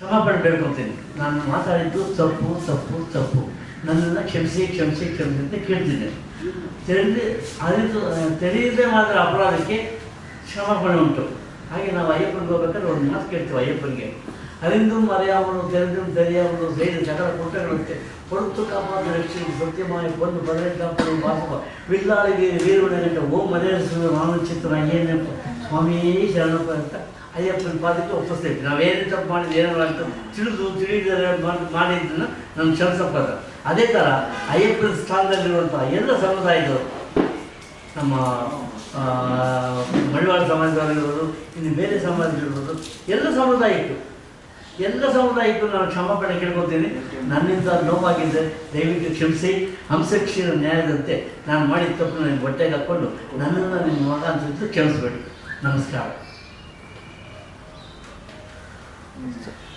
ಕ್ಷಮಾಪಣೆ ಬೇಡ್ಕೊಳ್ತೀನಿ ನಾನು ಮಾತಾಡಿದ್ದು ತಪ್ಪು ತಪ್ಪು ತಪ್ಪು. ನನ್ನನ್ನು ಕ್ಷಮಿಸಿ ಕ್ಷಮಿಸಿ ಕ್ಷಮಿಸಿ ಅಂತ ಕೇಳ್ತಿದ್ದೆ. ತಿಳಿದು ಅರಿತು ತಿಳಿಯದೆ ಮಾತ್ರ ಅಪರಾಧಕ್ಕೆ ಕ್ಷಮಾಪಣೆ ಉಂಟು. ಹಾಗೆ ನಾವು ಅಯ್ಯಪ್ಪನಿಗೆ ಹೋಗ್ಬೇಕಾದ್ರೆ ಒಂದು ಮಾತು ಕೇಳ್ತೀವಿ ಅಯ್ಯಪ್ಪನಿಗೆ. ಅರಿಂದು ಮರೆಯಾವನು, ತೆರೆದು ತೆರೆಯಾವನು ಸೇರಿ ಸಕಲ ಕೊಟ್ಟಗಳಂತೆ ಹೊರತು ಕಾಪಾದ ರಕ್ಷಣೆ ಸತ್ಯಮಾಯ ಬಂದು ಬದಲೇ ಕಾಪಾಡು ವಾಸವ ವಿಲ್ಲಾಳಿಗೆ ವೀರುಡಗಂಟ ಓ ಮರೆಯರಿಸುವ ನಾನು ಚಿತ್ರ ಸ್ವಾಮಿಯೇ ಶರಣಪ್ಪ ಅಂತ ಅಯ್ಯಪ್ಪನ ಪಾದಕ್ಕೆ ಒಪ್ಪಿಸ್ತೇವೆ ನಾವೇನು ತಪ್ಪು ಮಾಡಿದ್ದು ಏನೋ ಅಂತ ತಿಳಿದು ತಿಳಿದರೆ ಮಾಡಿ- ಮಾಡಿದ್ದನ್ನು ನಮ್ಮ ಕ್ಷಮಿಸಪ್ಪ. ಅದೇ ಥರ ಅಯ್ಯಪ್ಪನ ಸ್ಥಾನದಲ್ಲಿರುವಂಥ ಎಲ್ಲ ಸಮುದಾಯದವರು, ನಮ್ಮ ಮಡಿವಾಳ ಸಮಾಜದವರಿರ್ಬೋದು, ಇನ್ನು ಬೇರೆ ಸಮಾಜದಲ್ಲಿರ್ಬೋದು ಎಲ್ಲ ಸಮುದಾಯಕ್ಕೂ ಎಲ್ಲ ಸಮುದಾಯಕ್ಕೂ ನಾನು ಕ್ಷಮಾಪಣೆ ಕೇಳ್ಕೊತೀನಿ ನನ್ನಿಂದ ನೋವಾಗಿದ್ದರೆ ದಯವಿಟ್ಟು ಕ್ಷಮಿಸಿ, ಹಂಸಕ್ಷೀರ ನ್ಯಾಯದಂತೆ ನಾನು ಮಾಡಿದ ತಪ್ಪು ನನಗೆ ಬಟ್ಟೆಗೆ ಹಾಕ್ಕೊಂಡು ನನ್ನನ್ನು ನಿಮ್ಮ ಮಗ ಅಂತ ಕ್ಷಮಿಸ್ಬೇಡಿ. Namaskar. Mm -hmm.